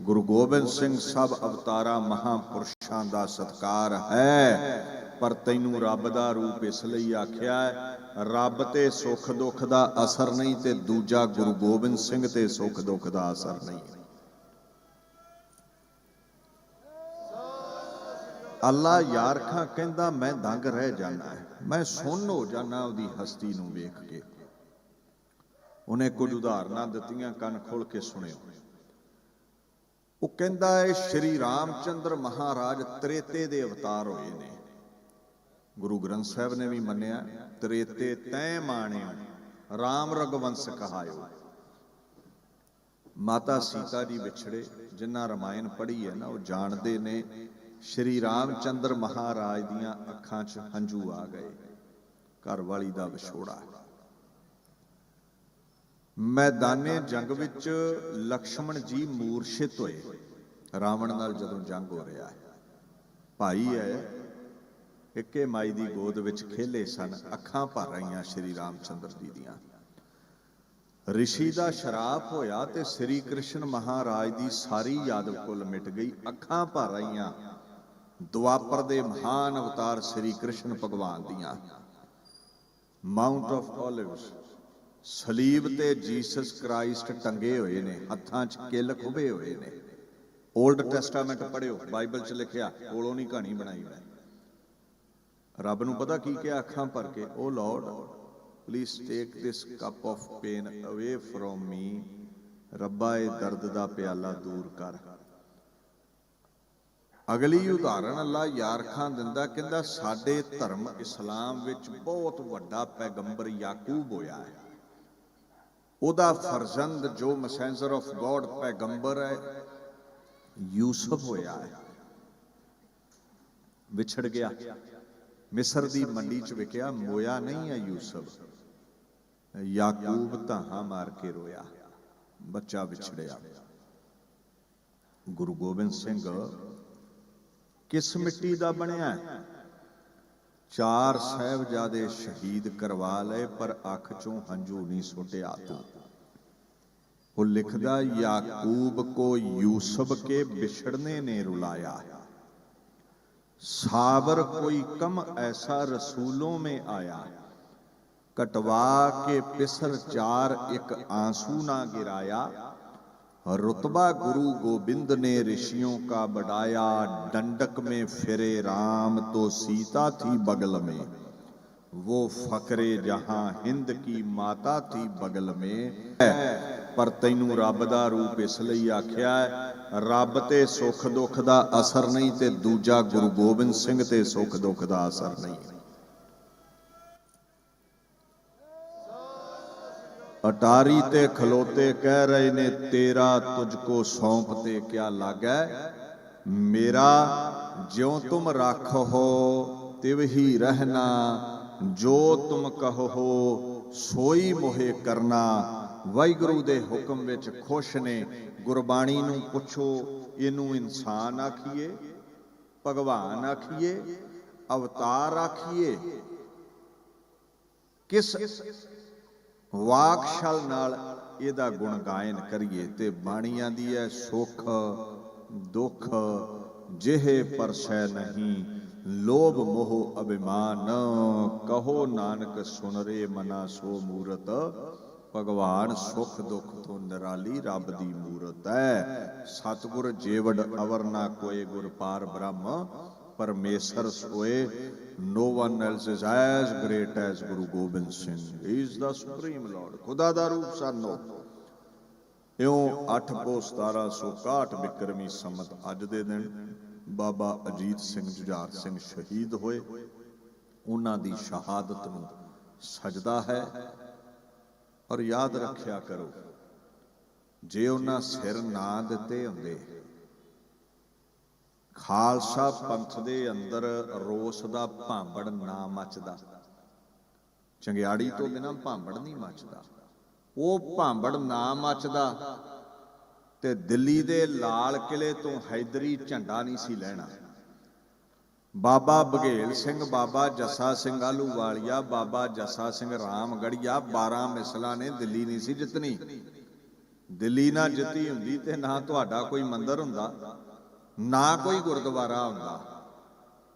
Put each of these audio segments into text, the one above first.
ਗੁਰੂ ਗੋਬਿੰਦ ਸਿੰਘ ਸਭ ਅਵਤਾਰਾਂ ਮਹਾਪੁਰਸ਼ਾਂ ਦਾ ਸਤਕਾਰ ਹੈ। ਪਰ ਤੈਨੂੰ ਰੱਬ ਦਾ ਰੂਪ ਇਸ ਲਈ ਆਖਿਆ ਹੈ, ਰੱਬ ਤੇ ਸੁੱਖ ਦੁੱਖ ਦਾ ਅਸਰ ਨਹੀਂ ਤੇ ਦੂਜਾ ਗੁਰੂ ਗੋਬਿੰਦ ਸਿੰਘ ਤੇ ਸੁੱਖ ਦੁੱਖ ਦਾ ਅਸਰ ਨਹੀਂ। ਅੱਲਾ ਯਾਰ ਖਾਂ ਕਹਿੰਦਾ, ਮੈਂ ਦੰਗ ਰਹਿ ਜਾਣਾ ਮੈਂ ਸੁੰਨ ਹੋ ਜਾਣਾ ਉਹਦੀ ਹਸਤੀ ਨੂੰ ਵੇਖ ਕੇ। ਉਹਨੇ ਕੁਝ ਉਦਾਹਰਨਾਂ ਦਿੱਤੀਆਂ, ਕੰਨ ਖੋਲ ਕੇ ਸੁਣਿਓ। ਉਹ ਕਹਿੰਦਾ ਹੈ ਸ਼੍ਰੀ ਰਾਮਚੰਦਰ ਮਹਾਰਾਜ ਤ੍ਰੇਤੇ ਦੇ ਅਵਤਾਰ ਹੋਏ ਨੇ। ਗੁਰੂ ਗ੍ਰੰਥ ਸਾਹਿਬ ਨੇ ਵੀ ਮੰਨਿਆ, ਤ੍ਰੇਤੇ ਤੈ ਮਾਣਿਓ, ਰਾਮ ਰਗਵੰਸ ਕਹਾਇਓ। ਮਾਤਾ ਸੀਤਾ ਜੀ ਵਿਛੜੇ, ਜਿਨ੍ਹਾਂ ਰਮਾਇਣ ਪੜ੍ਹੀ ਹੈ ਨਾ, ਉਹ ਜਾਣਦੇ ਨੇ, ਸ਼੍ਰੀ ਰਾਮਚੰਦਰ ਮਹਾਰਾਜ ਦੀਆਂ ਅੱਖਾਂ 'ਚ ਹੰਝੂ ਆ ਗਏ, ਘਰ ਵਾਲੀ ਦਾ ਵਿਛੋੜਾ। ਮੈਦਾਨੇ ਜੰਗ ਵਿੱਚ ਲਕਸ਼ਮਣ ਜੀ ਮੂਰਛਿਤ ਹੋਏ। ਰਾਵਣ ਨਾਲ ਜਦੋਂ ਜੰਗ ਹੋ ਰਿਹਾ ਹੈ, ਭਾਈ ਹੈ, ਇੱਕੇ ਮਾਈ ਦੀ ਗੋਦ ਵਿੱਚ ਖੇਲੇ ਸਨ ਅੱਖਾਂ ਭਰ ਰਹੀਆਂ ਸ਼੍ਰੀ ਰਾਮਚੰਦਰ ਜੀ ਦੀਆਂ। ਰਿਸ਼ੀ ਦਾ ਸ਼ਰਾਪ ਹੋਇਆ ਤੇ ਸ੍ਰੀ ਕ੍ਰਿਸ਼ਨ ਮਹਾਰਾਜ ਦੀ ਸਾਰੀ ਯਾਦਵ ਕੁਲ ਮਿਟ ਗਈ। ਅੱਖਾਂ ਭਰ ਰਹੀਆਂ ਦੁਆਪਰ ਦੇ ਮਹਾਨ ਅਵਤਾਰ ਸ੍ਰੀ ਕ੍ਰਿਸ਼ਨ ਭਗਵਾਨ ਦੀਆਂ। ਮਾਉਂਟ ਆਫ 올ਿਵਸ ਸਲੀਬ ਤੇ ਜੀਸਸ ਕ੍ਰਾਈਸਟ ਟੰਗੇ ਹੋਏ ਨੇ, ਹੱਥਾਂ 'ਚ ਕਿੱਲ ਖੁਬੇ ਹੋਏ ਨੇ। 올ਡ ਟੈਸਟਾਮੈਂਟ ਪੜ੍ਹਿਓ ਬਾਈਬਲ 'ਚ ਲਿਖਿਆ, ਕੋਲੋਂ ਨਹੀਂ ਕਹਾਣੀ ਬਣਾਈ ਮੈਂ। ਰੱਬ ਨੂੰ ਪਤਾ ਕੀ ਕਿਹਾ ਅੱਖਾਂ ਭਰ ਕੇ, ਓ lord please take this cup of pain away from me ਰੱਬਾ, ਇਹ ਦਰਦ ਦਾ ਪਿਆਲਾ ਦੂਰ ਕਰ। ਅਗਲੀ ਉਦਾਹਰਣ ਅੱਲਾ ਯਾਰ ਖਾਨ ਦਿੰਦਾ, ਕਹਿੰਦਾ, ਸਾਡੇ ਧਰਮ ਇਸਲਾਮ ਵਿੱਚ ਬਹੁਤ ਵੱਡਾ ਪੈਗੰਬਰ ਯਾਕੂਬ ਹੋਇਆ ਹੈ। ਉਹਦਾ ਫਰਜ਼ੰਦ ਜੋ ਮੈਸੇਂਜਰ ਆਫ ਗੋਡ ਪੈਗੰਬਰ ਹੈ, ਯੂਸਫ ਹੋਇਆ ਹੈ। ਵਿਛੜ ਗਿਆ। ਮਿਸਰ ਦੀ ਮੰਡੀ 'ਚ ਵਿਕਿਆ, ਮੋਇਆ ਨਹੀਂ ਹੈ ਯੂਸਫ। ਯਾਕੂਬ ਧਾਹਾਂ ਮਾਰ ਕੇ ਰੋਇਆ। ਬੱਚਾ ਵਿਛੜਿਆ। ਗੁਰੂ ਗੋਬਿੰਦ ਸਿੰਘ ਕਿਸ ਮਿੱਟੀ ਦਾ ਬਣਿਆ ਹੈ? ਚਾਰ ਸਹਿਬਜ਼ਾਦੇ ਸ਼ਹੀਦ ਕਰਵਾ ਲਏ, ਪਰ ਅੱਖ ਚੋਂ ਹੰਝੂ ਨਹੀਂ ਸੁਟਿਆ ਤੂੰ। ਉਹ ਲਿਖਦਾ, ਯਾਕੂਬ ਕੋ ਯੂਸਫ ਕੇ ਵਿਛੜਨੇ ਨੇ ਰੁਲਾਇਆ। ਸਾਬਰ ਕੋਈ ਕਮ ਐਸਾ ਰਸੂਲੋਂ ਮੇ ਆਇਆ। ਕਟਵਾ ਕੇ ਪਿਸਰ ਚਾਰ ਇੱਕ ਆਂਸੂ ਨਾ ਗਿਰਾਇਆ। रुतबा गुरु गोविंद ने ऋषियों का बढ़ाया डंडक में फिरे राम तो सीता थी बगल में वो फकरे जहां हिंद की माता थी बगल में ਪਰ ਤੈਨੂੰ ਰੱਬ ਦਾ ਰੂਪ ਇਸ ਲਈ ਆਖਿਆ ਹੈ ਰੱਬ ਤੇ ਸੁੱਖ ਦੁੱਖ ਦਾ ਅਸਰ ਨਹੀਂ ਤੇ ਦੂਜਾ ਗੁਰੂ ਗੋਬਿੰਦ ਸਿੰਘ ਤੇ ਸੁੱਖ ਦੁੱਖ ਦਾ ਅਸਰ ਨਹੀਂ ਅਟਾਰੀ ਤੇ ਖਲੋਤੇ ਕਹਿ ਰਹੇ ਨੇ, ਤੇਰਾ ਤੁਝ ਕੋ ਸੌਂਪ ਤੇ ਕਿਆ ਲਾਗੈ? ਮੇਰਾ ਜਿਉ ਤੁਮ ਰੱਖੋ ਤਿਵ ਹੀ ਰਹਿਣਾ। ਜੋ ਤੁਮ ਕਹੋ ਸੋਈ ਮੋਹਿ ਕਰਨਾ। ਵਾਹਿਗੁਰੂ ਦੇ ਹੁਕਮ ਵਿੱਚ ਖੁਸ਼ ਨੇ। ਗੁਰਬਾਣੀ ਨੂੰ ਪੁੱਛੋ, ਇਹਨੂੰ ਇਨਸਾਨ ਆਖੀਏ, ਭਗਵਾਨ ਆਖੀਏ, ਅਵਤਾਰ ਆਖੀਏ। ਕਿਸ ਵਾਕਸ਼ਲ ਨਾਲ ਇਹਦਾ ਗੁਣ ਗਾਇਨ ਕਰੀਏ ਤੇ ਬਾਣੀ ਆਂਦੀ ਹੈ ਸੁਖ, ਦੁੱਖ ਜਿਹੇ ਪਰਸੈ ਨਹੀਂ, ਲੋਭ ਮੋਹ ਅਭਿਮਾਨ, ਕਹੋ ਨਾਨਕ ਸੁਨ ਰੇ ਮਨਾ ਸੋ ਮੂਰਤ, ਭਗਵਾਨ ਸੁਖ ਦੁੱਖ ਤੋਂ ਨਿਰਾਲੀ ਰੱਬ ਦੀ ਮੂਰਤ ਹੈ। ਸਤਿਗੁਰ ਜੀਵੜ ਅਵਰ ਨਾ ਕੋਏ ਗੁਰ ਪਾਰ ਬ੍ਰਹਮ ਪਰਮੇਸ਼ਰ ਸੋਏ, no one else is as great as Guru Gobind Singh. He is the supreme Lord. ਖੁਦਾ ਦਾ ਰੂਪ ਸਾਨੋ ਇਉਂ 8 ਪੋ 1761 ਬਿਕਰਮੀ ਸੰਮਤ ਅੱਜ ਦੇ ਦਿਨ ਬਾਬਾ ਅਜੀਤ ਸਿੰਘ ਜੁਝਾਰ ਸਿੰਘ ਸ਼ਹੀਦ ਹੋਏ ਉਹਨਾਂ ਦੀ ਸ਼ਹਾਦਤ ਨੂੰ ਸਜਦਾ ਹੈ ਔਰ ਯਾਦ ਰੱਖਿਆ ਕਰੋ, ਜੇ ਉਹਨਾਂ ਸਿਰ ਨਾ ਦਿੱਤੇ ਹੁੰਦੇ ਖਾਲਸਾ ਪੰਥ ਦੇ ਅੰਦਰ ਰੋਸ ਦਾ ਭਾਂਬੜ ਨਾ ਮੱਚਦਾ। ਚੰਗਿਆੜੀ ਤੋਂ ਬਿਨਾ ਭਾਂਬੜ ਨਹੀਂ ਮੱਚਦਾ। ਉਹ ਭਾਂਬੜ ਨਾ ਮੱਚਦਾ ਤੇ ਦਿੱਲੀ ਦੇ ਲਾਲ ਕਿਲੇ ਤੋਂ ਹੈਦਰੀ ਝੰਡਾ ਨਹੀਂ ਸੀ ਲੈਣਾ। ਬਾਬਾ ਬਘੇਲ ਸਿੰਘ, ਬਾਬਾ ਜੱਸਾ ਸਿੰਘ ਆਲੂਵਾਲੀਆ ਬਾਬਾ ਜੱਸਾ ਸਿੰਘ ਰਾਮਗੜੀਆ 12 ਮਿਸਲਾਂ ਨੇ ਦਿੱਲੀ ਨਹੀਂ ਸੀ ਜਿੱਤਣੀ। ਦਿੱਲੀ ਨਾ ਜਿੱਤੀ ਹੁੰਦੀ ਤੇ ਨਾ ਤੁਹਾਡਾ ਕੋਈ ਮੰਦਿਰ ਹੁੰਦਾ। ਨਾ ਕੋਈ ਗੁਰਦੁਆਰਾ ਹੁੰਦਾ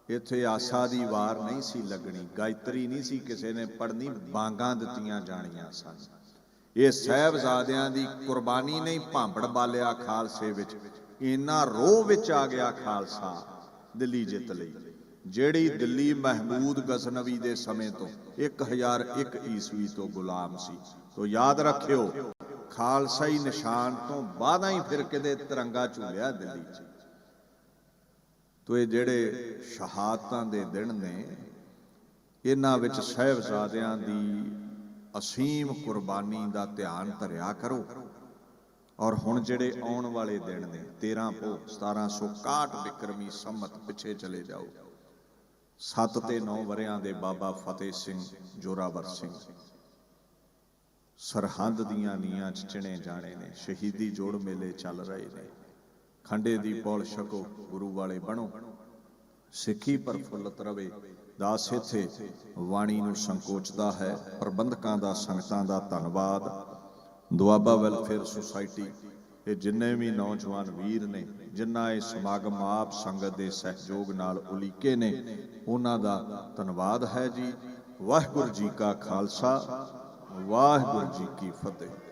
ਇੱਥੇ ਆਸਾ ਦੀ ਵਾਰ ਨਹੀਂ ਸੀ ਲੱਗਣੀ, ਗਾਇਤਰੀ ਨਹੀਂ ਸੀ ਕਿਸੇ ਨੇ ਪੜਨੀ ਬਾਂਗਾਂ ਦਿੱਤੀਆਂ ਜਾਣੀਆਂ ਸਨ। ਇਹ ਸਹਿਬਜ਼ਾਦਿਆਂ ਦੀ ਕੁਰਬਾਨੀ ਨਹੀਂ ਭਾਂਬੜ ਬਾਲਿਆ ਖਾਲਸੇ ਵਿੱਚ ਇੰਨਾ ਰੋਹ ਵਿੱਚ ਆ ਗਿਆ ਖਾਲਸਾ ਦਿੱਲੀ ਜਿੱਤ ਲਈ। ਜਿਹੜੀ ਦਿੱਲੀ ਮਹਿਮੂਦ ਗਜ਼ਨਵੀ ਦੇ ਸਮੇਂ ਤੋਂ 1001 ਈਸਵੀ ਤੋਂ ਗੁਲਾਮ ਸੀ। ਤੋ ਯਾਦ ਰੱਖਿਓ ਖਾਲਸਾਈ ਨਿਸ਼ਾਨ ਤੋਂ ਬਾਅਦਾਂ ਹੀ ਫਿਰ ਕਿਤੇ ਤਿਰੰਗਾ ਝੂਲਿਆ ਦਿੱਲੀ 'ਚ। ਤੋ ਇਹ ਜਿਹੜੇ ਸ਼ਹਾਦਤਾਂ ਦੇ ਦਿਨ ਨੇ, ਇਹਨਾਂ ਵਿੱਚ ਸਹਿਬਜ਼ਾਦਿਆਂ ਦੀ ਅਸੀਮ ਕੁਰਬਾਨੀ ਦਾ ਧਿਆਨ ਧਰਿਆ ਕਰੋ। ਔਰ ਹੁਣ ਜਿਹੜੇ ਆਉਣ ਵਾਲੇ ਦਿਨ ਨੇ 13 ਪੋ 1761 ਵਿਕਰਮੀ ਸੰਮਤ ਪਿੱਛੇ ਚਲੇ ਜਾਓ। 7 ਤੇ 9 ਵਰਿਆਂ ਦੇ ਬਾਬਾ ਫਤਿਹ ਸਿੰਘ ਜੋਰਾਵਰ ਸਿੰਘ। ਸਰਹੰਦ ਦੀਆਂ ਨੀਆਂ 'ਚ ਚਿਣੇ ਜਾਣੇ ਨੇ, ਸ਼ਹੀਦੀ ਜੋੜ ਮੇਲੇ ਚੱਲ ਰਹੇ ਨੇ। ਖੰਡੇ ਦੀ ਪੌਲ ਛਕੋ, ਗੁਰੂ ਵਾਲੇ ਬਣੋ। ਸਿੱਖੀ ਪ੍ਰਫੁੱਲਤ ਰਵੇ, ਦਾਸ ਇੱਥੇ ਵਾਣੀ ਨੂੰ ਸੰਕੋਚਦਾ ਹੈ, ਪ੍ਰਬੰਧਕਾਂ ਦਾ, ਸੰਗਤਾਂ ਦਾ ਧੰਨਵਾਦ। ਦੁਆਬਾ ਵੈਲਫੇਅਰ ਸੁਸਾਇਟੀ, ਇਹ ਜਿੰਨੇ ਵੀ ਨੌਜਵਾਨ ਵੀਰ ਨੇ, ਜਿਨ੍ਹਾਂ ਇਹ ਸਮਾਗਮ ਆਪ ਸੰਗਤ ਦੇ ਸਹਿਯੋਗ ਨਾਲ ਉਲੀਕੇ ਨੇ, ਉਹਨਾਂ ਦਾ ਧੰਨਵਾਦ ਹੈ ਜੀ। ਵਾਹਿਗੁਰੂ ਜੀ ਕਾ ਖਾਲਸਾ, ਵਾਹਿਗੁਰੂ ਜੀ ਕੀ ਫਤਿਹ।